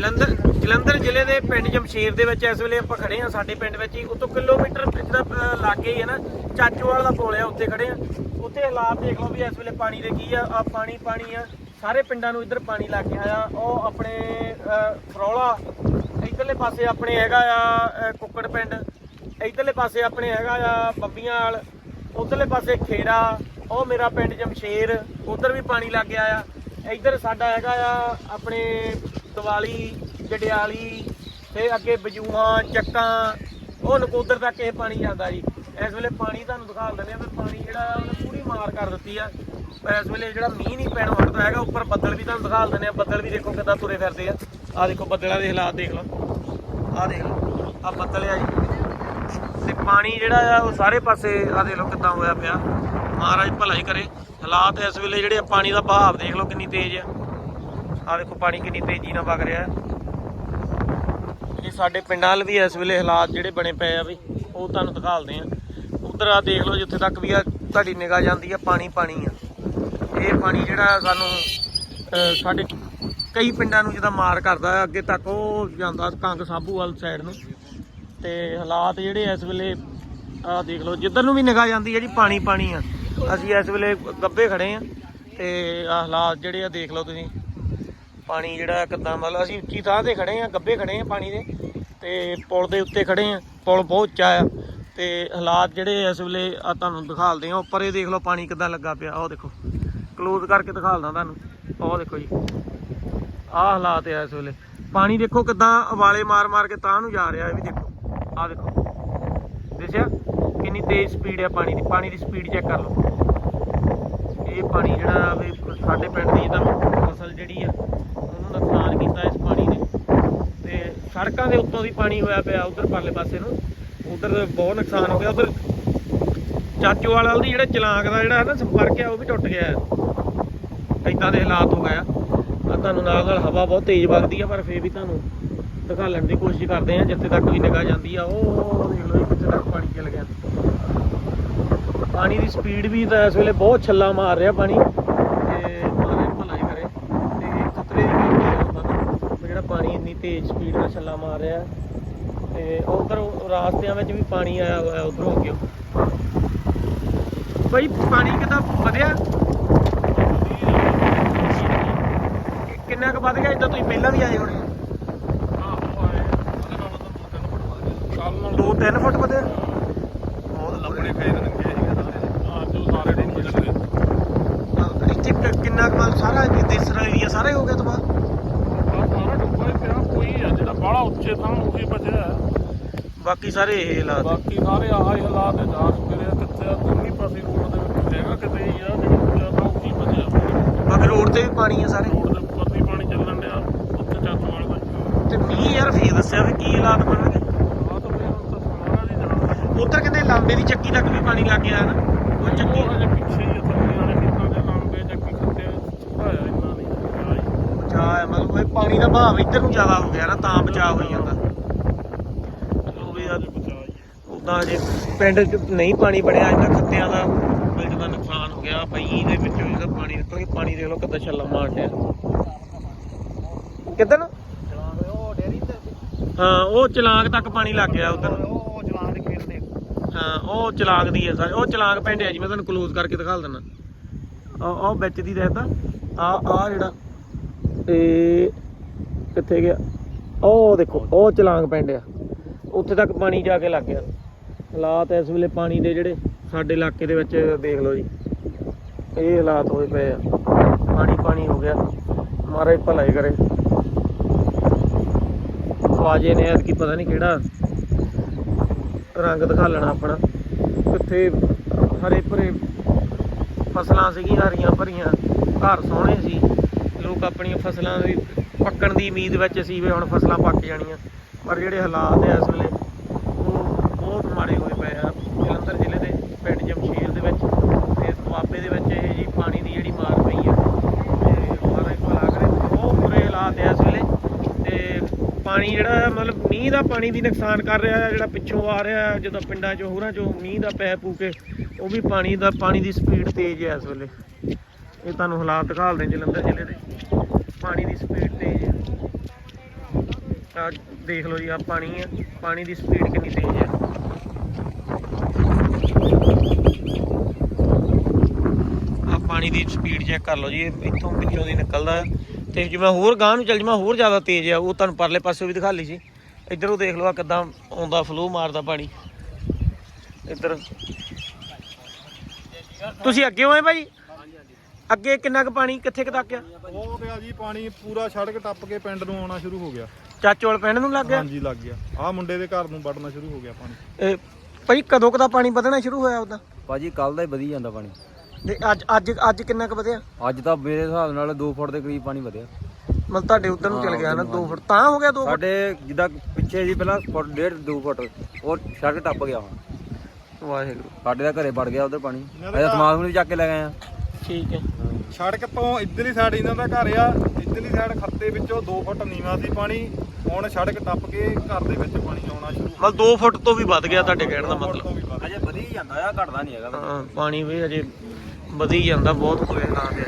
ਜਲੰਧਰ ਜਲੰਧਰ ਜ਼ਿਲ੍ਹੇ ਦੇ ਪਿੰਡ ਜਮਸ਼ੇਰ ਦੇ ਵਿੱਚ ਇਸ ਵੇਲੇ ਆਪਾਂ ਖੜੇ ਆ ਸਾਡੇ ਪਿੰਡ ਵਿੱਚ ਹੀ ਉਤੋਂ ਕਿਲੋਮੀਟਰ ਜਿਹੜਾ ਲਾਗੇ ਹੀ ਹੈ ਨਾ ਚਾਚੋਵਾਲ ਦਾ ਪੁਲ ਆ ਉੱਥੇ ਖੜੇ ਆ ਉੱਥੇ ਹਾਲਾਤ ਦੇਖ ਲਓ ਵੀ ਇਸ ਵੇਲੇ ਪਾਣੀ ਦੇ ਕੀ ਆ ਆ ਪਾਣੀ ਪਾਣੀ ਆ। ਸਾਰੇ ਪਿੰਡਾਂ ਨੂੰ ਇੱਧਰ ਪਾਣੀ ਲੱਗ ਗਿਆ ਆ। ਉਹ ਆਪਣੇ ਅਹ, ਫਰੌਲਾ ਇਧਰਲੇ ਪਾਸੇ ਆਪਣੇ ਹੈਗਾ ਆ ਕੁੱਕੜ ਪਿੰਡ। ਇਧਰਲੇ ਪਾਸੇ ਆਪਣੇ ਹੈਗਾ ਆ ਬੱਬੀਆਂ ਵਾਲ। ਉਧਰਲੇ ਪਾਸੇ ਖੇੜਾ। ਉਹ ਮੇਰਾ ਪਿੰਡ ਜਮਸ਼ੇਰ। ਉਧਰ ਵੀ ਪਾਣੀ ਲੱਗ ਗਿਆ ਆ। ਇੱਧਰ ਸਾਡਾ ਹੈਗਾ ਆ ਆਪਣੇ ਦੀਵਾਲੀ ਜੜਿਆਲੀ ਤੇ ਅੱਗੇ ਬਜੂਹਾਂ ਚੱਕਾਂ ਉਹ ਨਕੋਦਰ ਤੱਕ ਇਹ ਪਾਣੀ ਜਾਂਦਾ ਜੀ। ਇਸ ਵੇਲੇ ਪਾਣੀ ਤੁਹਾਨੂੰ ਦਿਖਾ ਦਿੰਦੇ ਆ ਵੀ ਪਾਣੀ ਜਿਹੜਾ ਉਹਨੇ ਪੂਰੀ ਮਾਰ ਕਰ ਦਿੱਤੀ ਆ। ਪਰ ਇਸ ਵੇਲੇ ਜਿਹੜਾ ਮੀਂਹ ਨਹੀਂ ਪੈਣ ਹਟਦਾ ਹੈਗਾ ਉੱਪਰ ਬੱਦਲ ਵੀ ਤੁਹਾਨੂੰ ਦਿਖਾ ਦਿੰਦੇ ਆ ਬੱਦਲ ਵੀ ਦੇਖੋ ਕਿੱਦਾਂ ਤੁਰੇ ਫਿਰਦੇ ਆ। ਆ ਦੇਖੋ ਬੱਦਲਾਂ ਦੇ ਹਾਲਾਤ ਦੇਖ ਲਓ। ਆ ਦੇਖ ਲਓ ਆ ਬੱਦਲ ਆ ਜੀ। ਤੇ ਪਾਣੀ ਜਿਹੜਾ ਆ ਉਹ ਸਾਰੇ ਪਾਸੇ ਆ ਦੇਖ ਲਓ ਕਿੱਦਾਂ ਹੋਇਆ ਪਿਆ। ਮਹਾਰਾਜ ਭਲਾ ਹੀ ਕਰੇ। ਹਾਲਾਤ ਇਸ ਵੇਲੇ ਜਿਹੜੇ ਆ, ਪਾਣੀ ਦਾ ਬਹਾਵ ਦੇਖ ਲਓ ਕਿੰਨੀ ਤੇਜ਼ ਆ। ਆ ਦੇਖੋ ਪਾਣੀ ਕਿੰਨੀ ਤੇਜ਼ੀ ਨਾਲ ਵਗ ਰਿਹਾ। ਇਹ ਸਾਡੇ ਪਿੰਡਾਂ ਵੱਲ ਵੀ ਇਸ ਵੇਲੇ ਹਾਲਾਤ ਜਿਹੜੇ ਬਣੇ ਪਏ ਆ ਵੀ, ਉਹ ਤੁਹਾਨੂੰ ਦਿਖਾਲਦੇ ਆ। ਉਧਰ ਆ ਦੇਖ ਲਓ ਜਿੱਥੇ ਤੱਕ ਵੀ ਆ ਤੁਹਾਡੀ ਨਿਗਾਹ ਜਾਂਦੀ ਆ, ਪਾਣੀ ਪਾਣੀ ਆ। ਇਹ ਪਾਣੀ ਜਿਹੜਾ ਸਾਨੂੰ ਸਾਡੇ ਕਈ ਪਿੰਡਾਂ ਨੂੰ ਜਿਹਦਾ ਮਾਰ ਕਰਦਾ ਅੱਗੇ ਤੱਕ ਉਹ ਜਾਂਦਾ ਕੰਗ ਸਾਬੂ ਵਾਲ ਸਾਈਡ ਨੂੰ। ਤੇ ਹਾਲਾਤ ਜਿਹੜੇ ਇਸ ਵੇਲੇ, ਆਹ ਦੇਖ ਲਓ, ਜਿੱਧਰ ਨੂੰ ਵੀ ਨਿਗਾਹ ਜਾਂਦੀ ਹੈ ਜੀ, ਪਾਣੀ ਪਾਣੀ ਆ। ਅਸੀਂ ਇਸ ਵੇਲੇ ਗੱਬੇ ਖੜੇ ਆ, ਤੇ ਆਹ ਹਾਲਾਤ ਜਿਹੜੇ ਆ ਦੇਖ ਲਓ ਤੁਸੀਂ। ਪਾਣੀ ਜਿਹੜਾ ਕਿੱਦਾਂ ਮਤਲਬ ਅਸੀਂ ਉੱਚੀ ਥਾਂ ਤੇ ਖੜੇ ਆ, ਗੱਬੇ ਖੜੇ ਆ ਪਾਣੀ ਦੇ ਤੇ ਪੁਲ ਦੇ ਉੱਤੇ ਖੜੇ ਆ, ਪੁਲ ਬਹੁਤ ਉੱਚਾ ਆ ਤੇ ਹਾਲਾਤ ਜਿਹੜੇ ਇਸ ਵੇਲੇ ਆ ਤੁਹਾਨੂੰ ਦਿਖਾਲਦੇ ਆ, ਉੱਪਰ ਇਹ ਦੇਖ ਲਓ ਪਾਣੀ ਕਿੱਦਾਂ ਲੱਗਾ ਪਿਆ ਉਹ ਦੇਖੋ ਕਲੋਜ਼ ਕਰਕੇ ਦਿਖਾਲਦਾ ਤੁਹਾਨੂੰ ਉਹ ਦੇਖੋ ਜੀ, ਆਹ ਹਾਲਾਤ ਆ ਇਸ ਵੇਲੇ, ਪਾਣੀ ਦੇਖੋ ਕਿੱਦਾਂ ਉਬਾਲੇ ਮਾਰ ਮਾਰ ਕੇ ਤਾਂ ਨੂੰ ਜਾ ਰਿਹਾ, ਇਹ ਵੀ ਦੇਖੋ, ਆਹ ਦੇਖੋ, ਦੇਖਿਆ ਕਿੰਨੀ ਤੇਜ਼ ਸਪੀਡ ਹੈ ਪਾਣੀ ਦੀ ਪਾਣੀ ਦੀ ਸਪੀਡ ਚੈੱਕ ਕਰ ਲਓ। ਇਹ ਪਾਣੀ ਜਿਹੜਾ ਵੀ ਸਾਡੇ ਪਿੰਡ ਦੀ ਤਾਂ ਫਸਲ ਜਿਹੜੀ ਆ ਉਹਨੂੰ ਨੁਕਸਾਨ ਕੀਤਾ ਇਸ ਪਾਣੀ ਨੇ ਤੇ ਸੜਕਾਂ ਦੇ ਉੱਤੋਂ ਪਾਣੀ ਹੋਇਆ ਪਿਆ ਉਧਰ ਪਰਲੇ ਪਾਸੇ ਨੂੰ। ਉਧਰ ਬਹੁਤ ਨੁਕਸਾਨ ਹੋ ਗਿਆ। ਉਧਰ ਚਾਚੋਵਾਲ ਵਾਲ ਦੀ ਜਿਹੜਾ ਚਲਾਕ ਦਾ ਜਿਹੜਾ ਹੈ ਨਾ ਸੰਪਰਕ ਆ, ਉਹ ਵੀ ਟੁੱਟ ਗਿਆ। ਹੈ ਦੇ ਹਾਲਾਤ ਹੋ ਗਏ ਆ। ਤੁਹਾਨੂੰ ਨਾਲ ਨਾਲ ਹਵਾ ਬਹੁਤ ਤੇਜ਼ ਵਗਦੀ ਆ, ਪਰ ਫੇਰ ਵੀ ਤੁਹਾਨੂੰ ਦਿਖਾਉਣ ਦੀ ਕੋਸ਼ਿਸ਼ ਕਰਦੇ ਆ, ਜਿੱਥੇ ਤੱਕ ਵੀ ਨਿਗਾਹ ਜਾਂਦੀ ਆ, ਉਹ ਦੇਖ ਲਓ ਕਿੱਥੇ ਤੱਕ ਪਾਣੀ ਚੱਲ ਗਿਆ। ਪਾਣੀ ਦੀ ਸਪੀਡ ਵੀ ਤਾਂ ਇਸ ਵੇਲੇ ਬਹੁਤ ਛੱਲਾ ਮਾਰ ਰਿਹਾ ਪਾਣੀ ਤੇ ਮਾਰੇ ਭਲਾਈ ਕਰੇ ਤੇ ਖਤਰੇ ਦੀ ਗੱਲ ਨਹੀਂ ਹੁੰਦਾ ਨਾ ਵੀ ਜਿਹੜਾ ਪਾਣੀ ਇੰਨੀ ਤੇਜ਼ ਸਪੀਡ ਨਾਲ ਛੱਲਾ ਮਾਰ ਰਿਹਾ ਤੇ ਉਧਰ ਰਾਸਤਿਆਂ ਵਿੱਚ ਵੀ ਪਾਣੀ ਆਇਆ ਹੋਇਆ ਉਧਰੋਂ ਅੱਗੇ। ਬਈ ਪਾਣੀ ਕਿਦਾਂ ਵਧਿਆ? ਕਿੰਨਾ ਕੁ ਵੱਧ ਗਿਆ? ਇਦਾਂ ਤੁਸੀਂ ਪਹਿਲਾਂ ਵੀ ਆਏ ਹੋਣੇ। ਦੋ ਤਿੰਨ ਫੁੱਟ ਵਧਿਆ? ਬਹੁਤ ਲੱਭਣੇ ਫੇਰ ਨੰਗੇ ਸੀਗੇ ਅੱਜ ਉਹ ਸਾਰੇ ਡੁੱਬ ਲੱਗੇ ਇੱਥੇ ਕਿੰਨਾ ਕੁ ਸਾਰਾ ਦੇਸਰਾ ਏਰੀਆ ਸਾਰਾ ਹੀ ਹੋ ਗਿਆ ਤਬਾਹ ਆ ਸਾਰਾ ਡੁੱਬਾ ਹੀ ਪਿਆ ਕੋਈ ਆ ਜਿਹੜਾ ਬਾਹਲਾ ਉੱਚੇ ਥਾਂ ਉਹੀ ਬਚਿਆ ਹੈ। ਬਾਕੀ ਸਾਰੇ ਇਹ ਹਾਲਾਤ ਬਾਕੀ ਸਾਰੇ ਆਹ ਹੀ ਹਾਲਾਤ ਹੈ ਜਾ ਆ ਕਿੱਥੇ ਆ ਦੋਨੀ ਪਾਸੇ ਰੋਡ ਦੇ ਵਿੱਚ ਹੈਗਾ ਕਿਤੇ ਹੀ ਆ ਜਿਹੜਾ ਉੱਚਾ ਥਾਂ ਉਹੀ ਬਚਿਆ ਬਾਕੀ ਰੋਡ ਤੇ ਵੀ ਪਾਣੀ ਆ ਸਾਰੇ। ਰੋਡ ਦੇ ਉੱਪਰ ਦੀ ਪਾਣੀ ਚੱਲਣ ਡਿਆ ਉੱਥੇ ਚਾਚੋਵਾਲ ਦਾ ਤੇ ਮੀਂਹ ਯਾਰ ਫੇਰ ਦੱਸਿਆ ਵੀ ਕੀ ਹਾਲਾਤ ਬਣਨਗੇ ਤਾਂ ਤਾਂ ਉਧਰ ਕਹਿੰਦੇ ਲਾਂਬੇ ਦੀ ਚੱਕੀ ਤੱਕ ਵੀ ਪਾਣੀ ਲੱਗ ਗਿਆ ਨਾ। ਉਹ ਚੱਕੀ ਹਜੇ ਪਿੱਛੇ ਹੀ ਆ ਥੱਲੇ ਵਾਲੇ ਖੇਤਾਂ ਦੇ ਲਾਂਬੇ ਚੱਕੀ ਖੱਤੇ ਭਾਇਆ ਇੰਨਾ ਨਹੀਂ ਪਿਆ ਹੀ। ਬਚਾਅ ਹੈ ਮਤਲਬ ਇਹ ਪਾਣੀ ਦਾ ਬਹਾਵ ਇੱਧਰ ਨੂੰ ਜ਼ਿਆਦਾ ਹੋ ਗਿਆ ਨਾ, ਤਾਂ ਬਚਾਅ ਹੋਈ ਜਾਂਦਾ। ਉਹ ਵੀ ਅੱਜ ਉਦਾਂ ਜੇ ਪਿੰਡ 'ਚ ਨਹੀਂ ਪਾਣੀ ਬਣਿਆ ਇਹਨਾਂ ਖੱਤਿਆਂ ਦਾ ਪਿੰਡ ਦਾ ਨੁਕਸਾਨ ਹੋ ਗਿਆ ਪਈ ਦੇ ਵਿੱਚੋਂ ਜਿਹੜਾ ਪਾਣੀ ਨਿਕਲ ਕੇ ਪਾਣੀ ਦੇਖ ਲਓ ਕਿੱਦਾਂ ਛੱਲਾ ਮਾਰ ਰਿਹਾ। ਕਿੱਧਰ ਹਾਂ, ਉਹ ਚਲਾਂਗ ਤੱਕ ਪਾਣੀ ਲੱਗ ਗਿਆ ਉਧਰ ਉਹ ਜਵਾਨ ਦੇ ਖੇਤ ਦੇ ਹਾਂ, ਉਹ ਚਲਾਂਗ ਦੀ ਹੈ ਸਾਰੇ, ਉਹ ਚਲਾਂਗ ਪਿੰਡ ਹੈ ਜੀ, ਮੈਂ ਤੁਹਾਨੂੰ ਕਲੋਜ਼ ਕਰਕੇ ਦਿਖਾ ਦਿੰਦਾ। ਉਹ ਉਹ ਵਿੱਚ ਦੀ ਦੇਖਦਾ ਆ ਆ ਜਿਹੜਾ ਇਹ ਕਿੱਥੇ ਗਿਆ? ਉਹ ਦੇਖੋ, ਉਹ ਚਲਾਂਗ ਪਿੰਡ ਆ। ਉੱਥੇ ਤੱਕ ਪਾਣੀ ਜਾ ਕੇ ਲੱਗ ਗਿਆ। ਹਾਲਾਤ ਇਸ ਵੇਲੇ ਪਾਣੀ ਦੇ ਜਿਹੜੇ ਸਾਡੇ ਇਲਾਕੇ ਦੇ ਵਿੱਚ ਦੇਖ ਲਓ ਜੀ। ਇਹ ਹਾਲਾਤ ਹੋਏ ਪਏ ਆ। ਪਾਣੀ ਪਾਣੀ ਹੋ ਗਿਆ। ਮਹਾਰਾਜ ਭਲਾਈ ਕਰੇ। ਖਵਾਜੇ ਨੇ ਐਤਕੀ ਪਤਾ ਨਹੀਂ ਕਿਹੜਾ ਰੰਗ ਦਿਖਾ ਲੈਣਾ ਆਪਣਾ। ਕਿੱਥੇ ਹਰੇ ਭਰੇ ਫਸਲਾਂ ਸੀਗੀਆਂ, ਹਰੀਆਂ ਭਰੀਆਂ। ਘਰ ਸੋਹਣੇ ਸੀ। ਲੋਕ ਆਪਣੀਆਂ ਫਸਲਾਂ ਦੀ ਪੱਕਣ ਦੀ ਉਮੀਦ ਵਿੱਚ ਸੀ ਵੀ ਹੁਣ ਫਸਲਾਂ ਪੱਕ ਜਾਣੀਆਂ। ਪਰ ਜਿਹੜੇ ਹਾਲਾਤ ਆ ਇਸ ਵੇਲੇ, ਉਹ ਬਹੁਤ ਮਾੜੇ ਹੋਏ ਪਏ ਆ ਜਲੰਧਰ ਜ਼ਿਲ੍ਹੇ ਦੇ ਪਿੰਡ ਜਮਸ਼ੇਰ ਦੇ ਵਿੱਚ ਤੇ ਦੁਆਬੇ ਦੇ ਵਿੱਚ ਇਹ ਜੀ ਪਾਣੀ ਦੀ ਜਿਹੜੀ ਮਾਰ ਪਈ ਆ ਤੇ ਮਹਾਰਾਜ ਭਲਾ ਕਰੇ। ਬਹੁਤ ਬੁਰੇ ਹਾਲਾਤ ਆ ਇਸ ਵੇਲੇ ਤੇ ਪਾਣੀ ਜਿਹੜਾ ਮਤਲਬ ਮੀਂਹ ਦਾ ਪਾਣੀ ਵੀ ਨੁਕਸਾਨ ਕਰ ਰਿਹਾ ਹੈ, ਜਿਹੜਾ ਪਿੱਛੋਂ ਆ ਰਿਹਾ ਜਦੋਂ ਪਿੰਡਾਂ 'ਚੋਂ, ਹੋਰਾਂ 'ਚੋਂ ਮੀਂਹ ਦਾ ਪੈ ਪੂ ਕੇ, ਉਹ ਵੀ ਪਾਣੀ ਦਾ, ਪਾਣੀ ਦੀ ਸਪੀਡ ਤੇਜ਼ ਹੈ ਇਸ ਵੇਲੇ। ਇਹ ਤੁਹਾਨੂੰ ਹਾਲਾਤ ਦਿਖਾਲਦੇ ਜਲੰਧਰ ਜ਼ਿਲ੍ਹੇ ਦੇ। ਪਾਣੀ ਦੀ ਸਪੀਡ ਤੇਜ਼ ਹੈ ਆ ਦੇਖ ਲਓ ਜੀ ਆ ਪਾਣੀ ਹੈ ਪਾਣੀ ਦੀ ਸਪੀਡ ਕਿੰਨੀ ਤੇਜ਼ ਹੈ ਆ ਪਾਣੀ ਦੀ ਸਪੀਡ ਚੈੱਕ ਕਰ ਲਓ ਜੀ ਇੱਥੋਂ ਵਿੱਚੋਂ ਦੀ ਨਿਕਲਦਾ ਹੈ ਤੇ ਜਿਵੇਂ ਹੋਰ ਗਾਂ ਨੂੰ ਚੱਲ ਜਾਵਾਂ ਹੋਰ ਜ਼ਿਆਦਾ ਤੇਜ਼ ਆ, ਉਹ ਤੁਹਾਨੂੰ ਪਰਲੇ ਪਾਸੇ ਵੀ ਦਿਖਾ ਲਈ ਸੀ ਇੱਧਰੋਂ ਦੇਖ ਲਓ ਆ ਕਿੱਦਾਂ ਆਉਂਦਾ ਫਲੋ ਮਾਰਦਾ ਪਾਣੀ। ਇੱਧਰ। ਤੁਸੀਂ ਅੱਗੇ ਹੋਏ ਭਾਈ? ਅੱਗੇ ਕਿੰਨਾ ਕੁ ਪਾਣੀ ਕਿੱਥੇ ਕੁ ਤੱਕ ਆ? ਉਹ ਤੇ ਆ ਜੀ ਪਾਣੀ ਪੂਰਾ ਸੜਕ ਟੱਪ ਕੇ ਪਿੰਡ ਨੂੰ ਆਉਣਾ ਸ਼ੁਰੂ ਹੋ ਗਿਆ। ਚਾਚੋਲ ਪਿੰਡ ਨੂੰ ਲੱਗ ਗਿਆ? ਹਾਂਜੀ ਲੱਗ ਗਿਆ। ਆਹ ਮੁੰਡੇ ਦੇ ਘਰ ਨੂੰ ਵੜਨਾ ਸ਼ੁਰੂ ਹੋ ਗਿਆ ਪਾਣੀ। ਇਹ ਭਾਈ ਕਦੋਂ ਕਦਾ ਪਾਣੀ ਵਧਣਾ ਸ਼ੁਰੂ ਹੋਇਆ ਉਹਦਾ? ਭਾਜੀ ਕੱਲ ਦਾ ਹੀ ਵਧੀ ਜਾਂਦਾ ਪਾਣੀ। ਤੇ ਅੱਜ ਅੱਜ ਅੱਜ ਕਿੰਨਾ ਕੁ ਵਧਿਆ? ਅੱਜ ਤਾਂ ਮੇਰੇ ਹਿਸਾਬ ਨਾਲ 2 ਫੁੱਟ ਦੇ ਕਰੀਬ ਪਾਣੀ ਵਧਿਆ। ਮਤਲਬ ਤੁਹਾਡੇ ਉਧਰ ਨੂੰ ਚਲ ਗਿਆ ਨਾ 2 ਫੁੱਟ। ਤਾਂ ਹੋ ਗਿਆ 2 ਫੁੱਟ? ਸਾਡੇ ਜਿੱਦਾਂ ਪਿੱਛੇ ਜੀ ਪਹਿਲਾਂ ਫੁੱਟ ਡੇਢ 2 ਫੁੱਟ। ਉਹ ਸੜਕ ਟੱਪ ਗਿਆ ਹੁਣ। ਵਾਹਿਗੁਰੂ। ਸਾਡੇ ਦਾ ਘਰੇ ਵੜ ਗਿਆ ਉਧਰ ਪਾਣੀ। ਅਸੀਂ ਸਮਾਨ ਵੀ ਚੱਕ ਕੇ ਲੈ ਗਏ ਆ ਠੀਕ ਹੈ। ਸੜਕ ਤੋਂ ਇੱਧਰਲੀ ਸਾਈਡ ਇਹਨਾਂ ਦਾ ਘਰ ਆ ਇੱਧਰਲੀ ਸਾਈਡ ਖੱਤੇ ਵਿੱਚੋਂ 2 ਫੁੱਟ ਨੀਵਾਂ ਸੀ ਪਾਣੀ ਹੁਣ ਸੜਕ ਟੱਪ ਕੇ ਘਰ ਦੇ ਵਿੱਚ ਪਾਣੀ ਆਉਣਾ ਸ਼ੁਰੂ ਹੋ ਮਤਲਬ 2 ਫੁੱਟ ਤੋਂ ਵੀ ਵੱਧ ਗਿਆ ਤੁਹਾਡੇ ਕਹਿਣ ਦਾ ਗਿਆ ਮਤਲਬ। ਤੋਂ ਵੀ ਵੱਧ। ਅਜੇ ਵਧੀ ਜਾਂਦਾ ਆ ਘਟਦਾ ਨਹੀਂ ਹੈਗਾ। ਹਾਂ ਪਾਣੀ ਵੀ ਅਜੇ ਵਧੀ ਜਾਂਦਾ ਬਹੁਤ ਹੋਏ ਨਾ ਗਿਆ